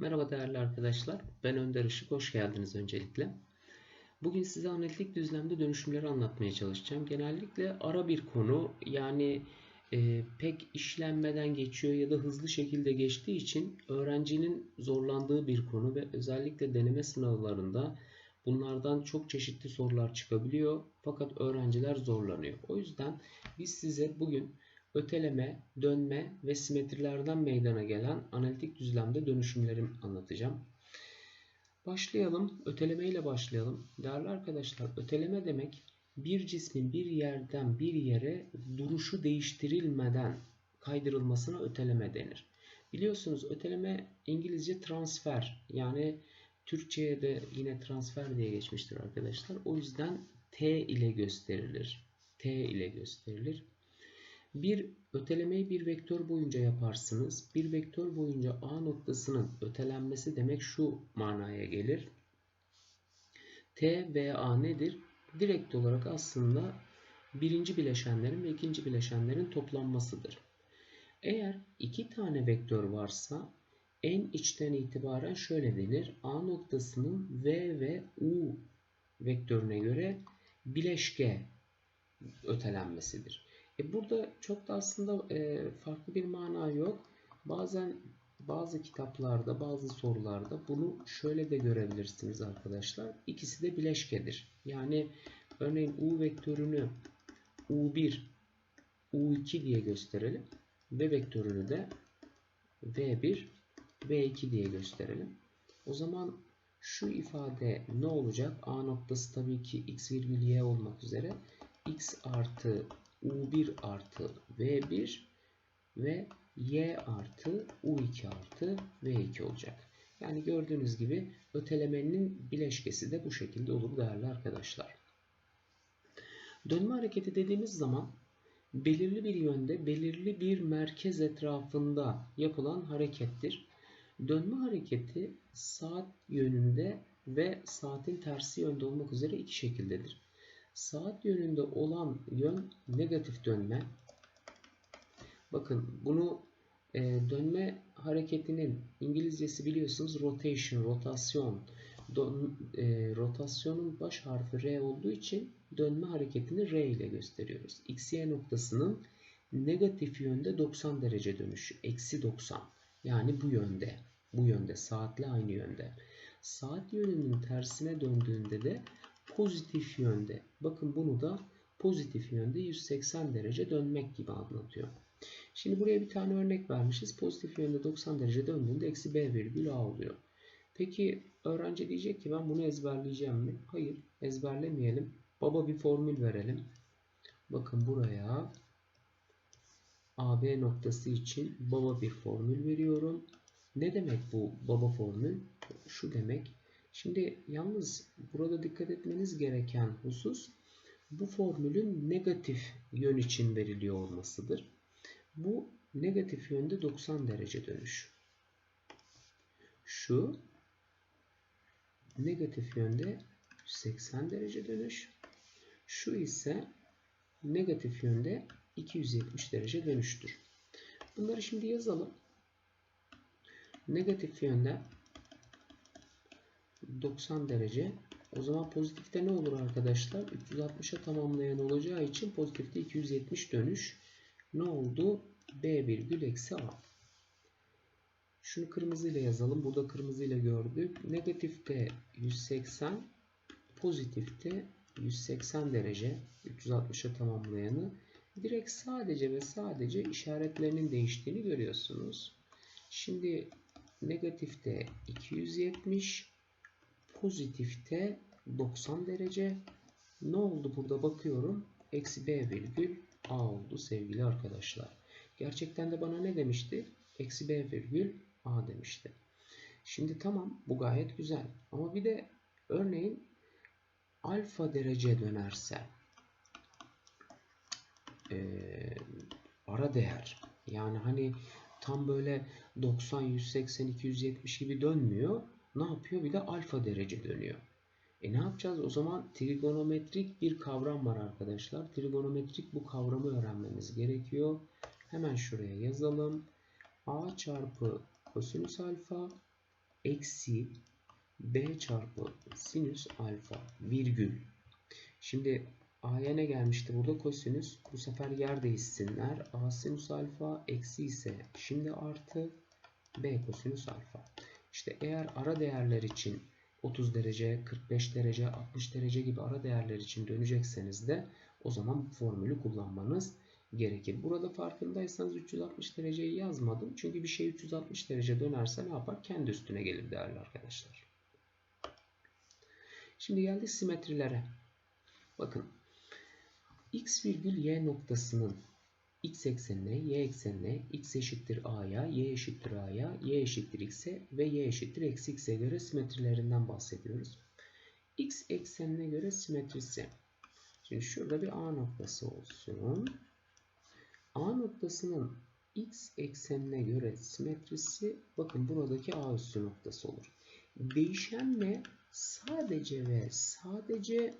Merhaba değerli arkadaşlar. Ben Önder Işık. Hoş geldiniz öncelikle. Bugün size analitik düzlemde dönüşümleri anlatmaya çalışacağım. Genellikle ara bir konu yani e, pek işlenmeden geçiyor ya da hızlı şekilde geçtiği için öğrencinin zorlandığı bir konu ve özellikle deneme sınavlarında bunlardan çok çeşitli sorular çıkabiliyor. Fakat öğrenciler zorlanıyor. O yüzden biz size bugün öteleme, dönme ve simetrilerden meydana gelen analitik düzlemde dönüşümleri anlatacağım. Başlayalım. Öteleme ile başlayalım. Değerli arkadaşlar, öteleme demek bir cismin bir yerden bir yere duruşu değiştirilmeden kaydırılmasına öteleme denir. Biliyorsunuz öteleme İngilizce transfer yani Türkçe'ye de yine transfer diye geçmiştir arkadaşlar. O yüzden T ile gösterilir. T ile gösterilir. Bir ötelemeyi bir vektör boyunca yaparsınız. Bir vektör boyunca A noktasının ötelenmesi demek şu manaya gelir. T ve A nedir? Direkt olarak aslında birinci bileşenlerin ve ikinci bileşenlerin toplanmasıdır. Eğer iki tane vektör varsa en içten itibaren şöyle denir. A noktasının V ve U vektörüne göre bileşke ötelenmesidir. E burada çok da aslında e, farklı bir mana yok. Bazen bazı kitaplarda, bazı sorularda bunu şöyle de görebilirsiniz arkadaşlar. İkisi de bileşkedir. Yani örneğin U vektörünü U1, U2 diye gösterelim. V vektörünü de V1, V2 diye gösterelim. O zaman şu ifade ne olacak? A noktası tabii ki x virgül y olmak üzere x artı U1 artı V1 ve Y artı U2 artı V2 olacak. Yani gördüğünüz gibi ötelemenin bileşkesi de bu şekilde olur değerli arkadaşlar. Dönme hareketi dediğimiz zaman belirli bir yönde belirli bir merkez etrafında yapılan harekettir. Dönme hareketi saat yönünde ve saatin tersi yönde olmak üzere iki şekildedir. Saat yönünde olan yön negatif dönme. Bakın bunu e, dönme hareketinin İngilizcesi biliyorsunuz rotation, rotasyon. Don, e, rotasyonun baş harfi R olduğu için dönme hareketini R ile gösteriyoruz. XY noktasının negatif yönde 90 derece dönüşü. Eksi 90. Yani bu yönde. Bu yönde. Saatle aynı yönde. Saat yönünün tersine döndüğünde de pozitif yönde. Bakın bunu da pozitif yönde 180 derece dönmek gibi anlatıyor. Şimdi buraya bir tane örnek vermişiz. Pozitif yönde 90 derece döndüğünde eksi b virgül a oluyor. Peki öğrenci diyecek ki ben bunu ezberleyeceğim mi? Hayır ezberlemeyelim. Baba bir formül verelim. Bakın buraya AB noktası için baba bir formül veriyorum. Ne demek bu baba formül? Şu demek Şimdi yalnız burada dikkat etmeniz gereken husus bu formülün negatif yön için veriliyor olmasıdır. Bu negatif yönde 90 derece dönüş. Şu negatif yönde 80 derece dönüş. Şu ise negatif yönde 270 derece dönüştür. Bunları şimdi yazalım. Negatif yönde 90 derece. O zaman pozitifte ne olur arkadaşlar? 360'a tamamlayan olacağı için pozitifte 270 dönüş. Ne oldu? B virgül eksi A. Şunu kırmızıyla yazalım. Burada kırmızıyla gördük. Negatifte 180, pozitifte 180 derece. 360'a tamamlayanı. Direkt sadece ve sadece işaretlerinin değiştiğini görüyorsunuz. Şimdi negatifte 270, pozitifte 90 derece. Ne oldu burada bakıyorum. Eksi b virgül a oldu sevgili arkadaşlar. Gerçekten de bana ne demişti? Eksi b virgül a demişti. Şimdi tamam bu gayet güzel. Ama bir de örneğin alfa derece dönerse ee, ara değer yani hani tam böyle 90, 180, 270 gibi dönmüyor ne yapıyor? Bir de alfa derece dönüyor. E ne yapacağız? O zaman trigonometrik bir kavram var arkadaşlar. Trigonometrik bu kavramı öğrenmemiz gerekiyor. Hemen şuraya yazalım. A çarpı kosinüs alfa eksi b çarpı sinüs alfa virgül. Şimdi a'ya ne gelmişti burada? Kosinüs. Bu sefer yer değişsinler. a sinüs alfa eksi ise şimdi artı b kosinüs alfa. İşte eğer ara değerler için 30 derece, 45 derece, 60 derece gibi ara değerler için dönecekseniz de o zaman bu formülü kullanmanız gerekir. Burada farkındaysanız 360 dereceyi yazmadım. Çünkü bir şey 360 derece dönerse ne yapar? Kendi üstüne gelir değerli arkadaşlar. Şimdi geldik simetrilere. Bakın x virgül y noktasının x eksenine, y eksenine, x eşittir a'ya, y eşittir a'ya, y eşittir x'e ve y eşittir eksi x'e göre simetrilerinden bahsediyoruz. x eksenine göre simetrisi. Şimdi şurada bir a noktası olsun. a noktasının x eksenine göre simetrisi bakın buradaki a üssü noktası olur. Değişenle sadece ve sadece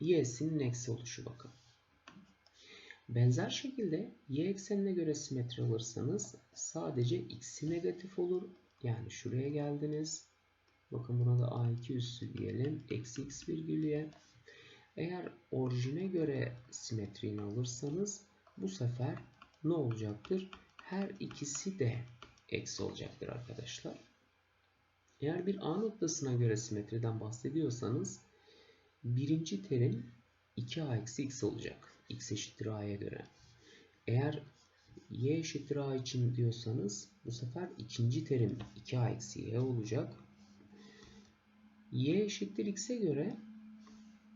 y'sinin eksi oluşu bakın. Benzer şekilde y eksenine göre simetri alırsanız sadece x'i negatif olur. Yani şuraya geldiniz. Bakın buna da a2 üssü diyelim. Eksi x virgül y. Eğer orijine göre simetriğini alırsanız bu sefer ne olacaktır? Her ikisi de eksi olacaktır arkadaşlar. Eğer bir A noktasına göre simetriden bahsediyorsanız birinci terim 2A eksi x olacak. X eşittir A'ya göre. Eğer y eşittir A için diyorsanız bu sefer ikinci terim 2A eksi y olacak. y eşittir x'e göre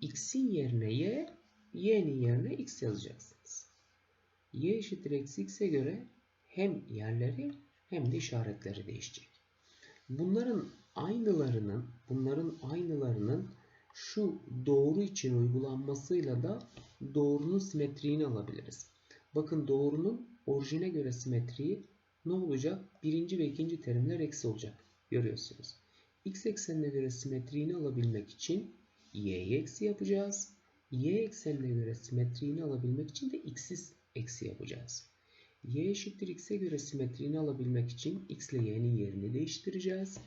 x'in yerine y, y'nin yerine x yazacaksınız. y eşittir eksi x'e göre hem yerleri hem de işaretleri değişecek. Bunların aynılarının, bunların aynılarının şu doğru için uygulanmasıyla da doğrunun simetriğini alabiliriz. Bakın doğrunun orijine göre simetriği ne olacak? Birinci ve ikinci terimler eksi olacak. Görüyorsunuz. X eksenine göre simetriğini alabilmek için y'yi eksi yapacağız. Y eksenine göre simetriğini alabilmek için de x'i eksi yapacağız. Y eşittir x'e göre simetriğini alabilmek için x ile y'nin yerini değiştireceğiz.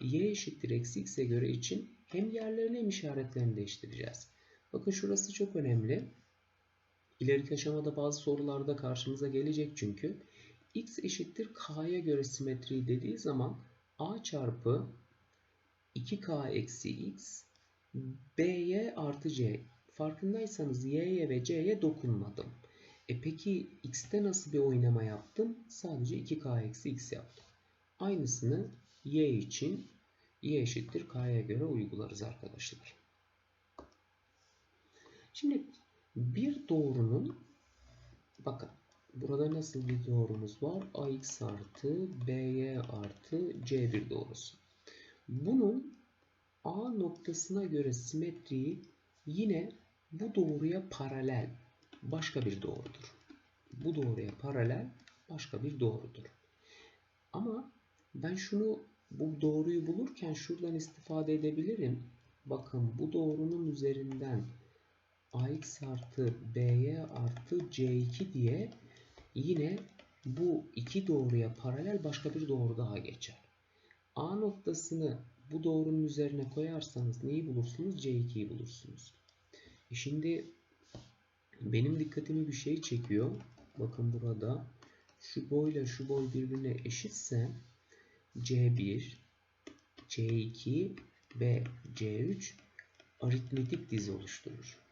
Y eşittir eksi x'e göre için hem yerlerini hem işaretlerini değiştireceğiz. Bakın şurası çok önemli. İleriki aşamada bazı sorularda karşımıza gelecek çünkü. x eşittir k'ya göre simetriği dediği zaman a çarpı 2k eksi x b'ye artı c. Farkındaysanız y'ye ve c'ye dokunmadım. E peki x'te nasıl bir oynama yaptım? Sadece 2k eksi x yaptım. Aynısını y için y eşittir k'ya göre uygularız arkadaşlar. Şimdi bir doğrunun bakın burada nasıl bir doğrumuz var? ax artı by artı c1 doğrusu. Bunun a noktasına göre simetriği yine bu doğruya paralel başka bir doğrudur. Bu doğruya paralel başka bir doğrudur. Ama ben şunu bu doğruyu bulurken şuradan istifade edebilirim. Bakın bu doğrunun üzerinden ax artı by artı c2 diye yine bu iki doğruya paralel başka bir doğru daha geçer. A noktasını bu doğrunun üzerine koyarsanız neyi bulursunuz? C2'yi bulursunuz. E şimdi benim dikkatimi bir şey çekiyor. Bakın burada şu boyla şu boy birbirine eşitse C1, C2 ve C3 aritmetik dizi oluşturur.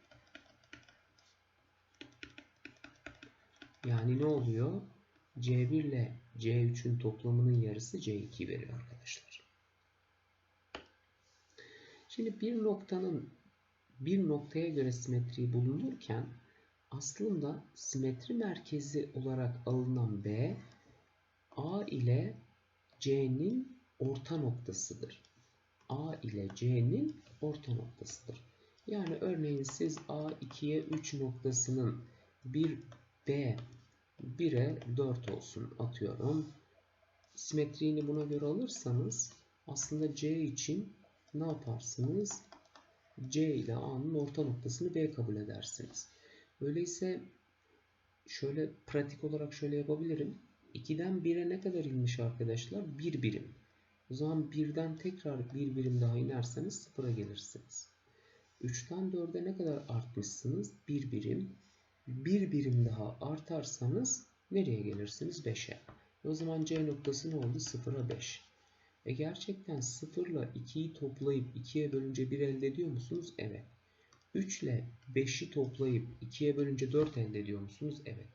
Yani ne oluyor? C1 ile C3'ün toplamının yarısı C2 veriyor arkadaşlar. Şimdi bir noktanın bir noktaya göre simetriği bulunurken aslında simetri merkezi olarak alınan B A ile C'nin orta noktasıdır. A ile C'nin orta noktasıdır. Yani örneğin siz A2'ye 3 noktasının bir B 1'e 4 olsun atıyorum. Simetriğini buna göre alırsanız aslında C için ne yaparsınız? C ile A'nın orta noktasını B kabul edersiniz. Öyleyse şöyle pratik olarak şöyle yapabilirim. 2'den 1'e ne kadar inmiş arkadaşlar? 1 birim. O zaman birden tekrar bir birim daha inerseniz sıfıra gelirsiniz. 3'ten 4'e ne kadar artmışsınız? Bir birim. Bir birim daha artarsanız nereye gelirsiniz? 5'e. O zaman C noktası ne oldu? 0'a 5. E gerçekten 0 ile 2'yi toplayıp 2'ye bölünce 1 elde ediyor musunuz? Evet. 3 ile 5'i toplayıp 2'ye bölünce 4 elde ediyor musunuz? Evet.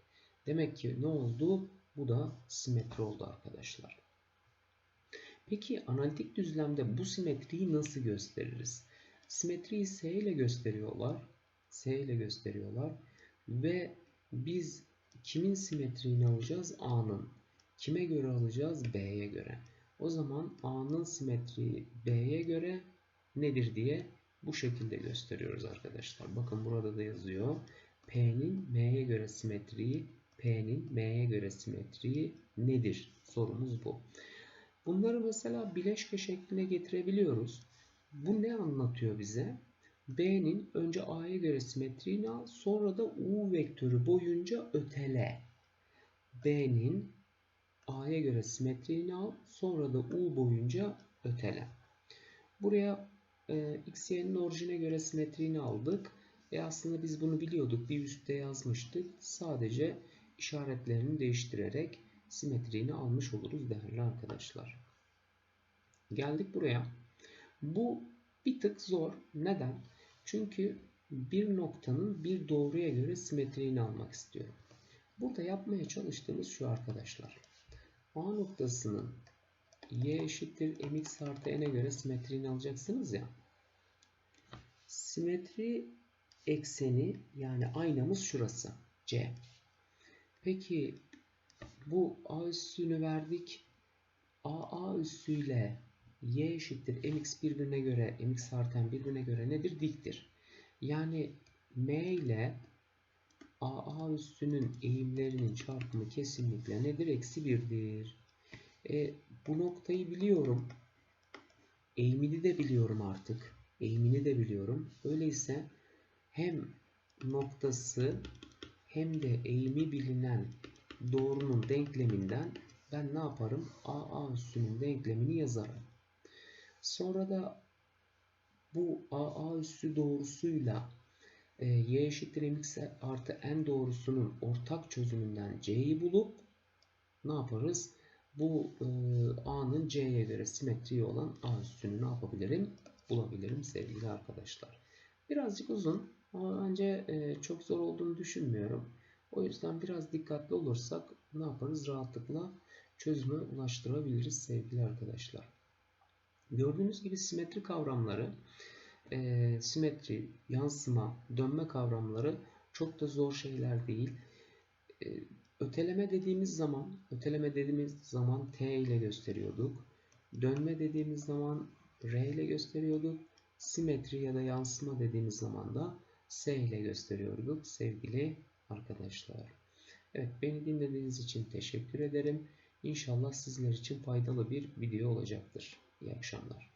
Demek ki ne oldu? Bu da simetri oldu arkadaşlar. Peki analitik düzlemde bu simetriyi nasıl gösteririz? Simetriyi S ile gösteriyorlar. S ile gösteriyorlar. Ve biz kimin simetriğini alacağız? A'nın. Kime göre alacağız? B'ye göre. O zaman A'nın simetriği B'ye göre nedir diye bu şekilde gösteriyoruz arkadaşlar. Bakın burada da yazıyor. P'nin M'ye göre simetriği, P'nin M'ye göre simetriği nedir? Sorumuz bu. Bunları mesela bileşke şekline getirebiliyoruz. Bu ne anlatıyor bize? B'nin önce A'ya göre simetriğini al, sonra da U vektörü boyunca ötele. B'nin A'ya göre simetriğini al, sonra da U boyunca ötele. Buraya e, x, y'nin orijine göre simetriğini aldık. E aslında biz bunu biliyorduk. Bir üstte yazmıştık. Sadece işaretlerini değiştirerek simetriğini almış oluruz değerli arkadaşlar. Geldik buraya. Bu bir tık zor. Neden? Çünkü bir noktanın bir doğruya göre simetriğini almak istiyorum. Burada yapmaya çalıştığımız şu arkadaşlar. A noktasının y eşittir mx artı n'e göre simetriğini alacaksınız ya. Simetri ekseni yani aynamız şurası. C. Peki bu A üssünü verdik. AA üssüyle y eşittir mx birbirine göre mx artı n birbirine göre nedir? Diktir. Yani m ile AA üssünün eğimlerinin çarpımı kesinlikle nedir? Eksi 1'dir. E, bu noktayı biliyorum. Eğimini de biliyorum artık. Eğimini de biliyorum. Öyleyse hem noktası hem de eğimi bilinen doğrunun denkleminden ben ne yaparım? AA üssünün denklemini yazarım. Sonra da bu AA üssü doğrusuyla e, y eşittir mx artı n doğrusunun ortak çözümünden c'yi bulup ne yaparız? Bu e, a'nın c'ye göre simetriği olan a üssünü ne yapabilirim? Bulabilirim sevgili arkadaşlar. Birazcık uzun ama bence e, çok zor olduğunu düşünmüyorum. O yüzden biraz dikkatli olursak ne yaparız? Rahatlıkla çözüme ulaştırabiliriz sevgili arkadaşlar. Gördüğünüz gibi simetri kavramları, e, simetri, yansıma, dönme kavramları çok da zor şeyler değil. E, öteleme dediğimiz zaman, öteleme dediğimiz zaman T ile gösteriyorduk. Dönme dediğimiz zaman R ile gösteriyorduk. Simetri ya da yansıma dediğimiz zaman da S ile gösteriyorduk sevgili arkadaşlar. Evet beni dinlediğiniz için teşekkür ederim. İnşallah sizler için faydalı bir video olacaktır. İyi akşamlar.